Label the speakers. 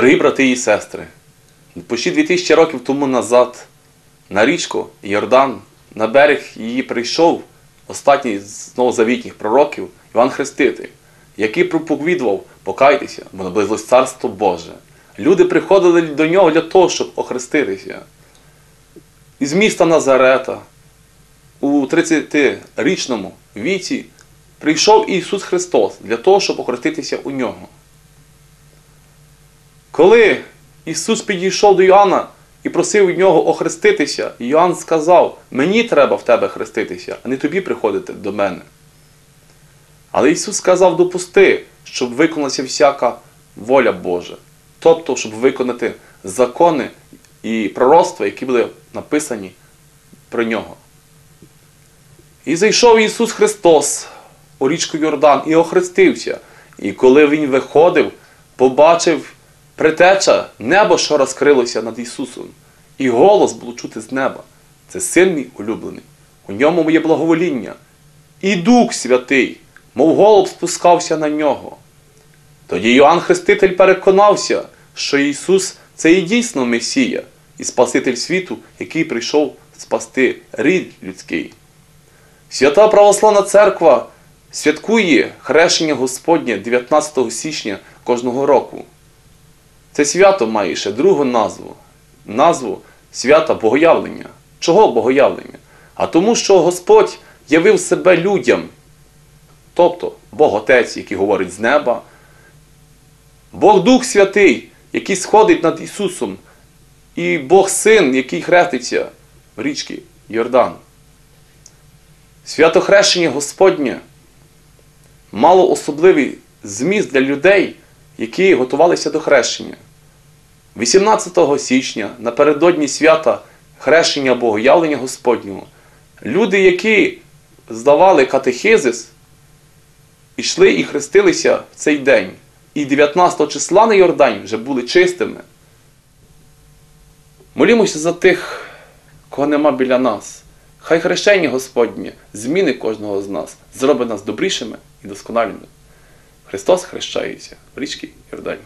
Speaker 1: Дорогі брати і сестри, почти 2000 років тому назад на річку Йордан, на берег її прийшов останній з новозавітніх пророків Іван Хреститель, який проповідував покайтеся, бо наблизилось Царство Боже. Люди приходили до нього для того, щоб охреститися. Із міста Назарета у 30-річному віці прийшов Ісус Христос для того, щоб охреститися у нього. Коли Ісус підійшов до Йоанна і просив від нього охреститися, Йоанн сказав: Мені треба в тебе хреститися, а не тобі приходити до мене. Але Ісус сказав: допусти, щоб виконалася всяка воля Божа, тобто, щоб виконати закони і пророцтва, які були написані про нього. І зайшов Ісус Христос у річку Йордан і охрестився. І коли Він виходив, побачив притеча, небо, що розкрилося над Ісусом, і голос було чути з неба. Це син мій улюблений, у ньому моє благовоління. І Дух Святий, мов голуб спускався на нього. Тоді Йоанн Хреститель переконався, що Ісус це і дійсно Месія і Спаситель світу, який прийшов спасти рід людський. Свята Православна Церква святкує хрещення Господнє 19 січня кожного року. Це свято має ще другу назву назву свята Богоявлення. Чого Богоявлення? А тому, що Господь явив себе людям, тобто Бог Отець, який говорить з неба, Бог Дух Святий, який сходить над Ісусом, і Бог Син, який хреститься в річці Йордан. Свято хрещення Господнє мало особливий зміст для людей, які готувалися до хрещення. 18 січня, напередодні свята хрещення Богоявлення Господнього, люди, які здавали катехизис, йшли і хрестилися в цей день. І 19 числа на Йордані вже були чистими. Молімося за тих, кого нема біля нас. Хай хрещення Господнє зміни кожного з нас, зробить нас добрішими і досконалими. Христос хрещається в річці Йордані.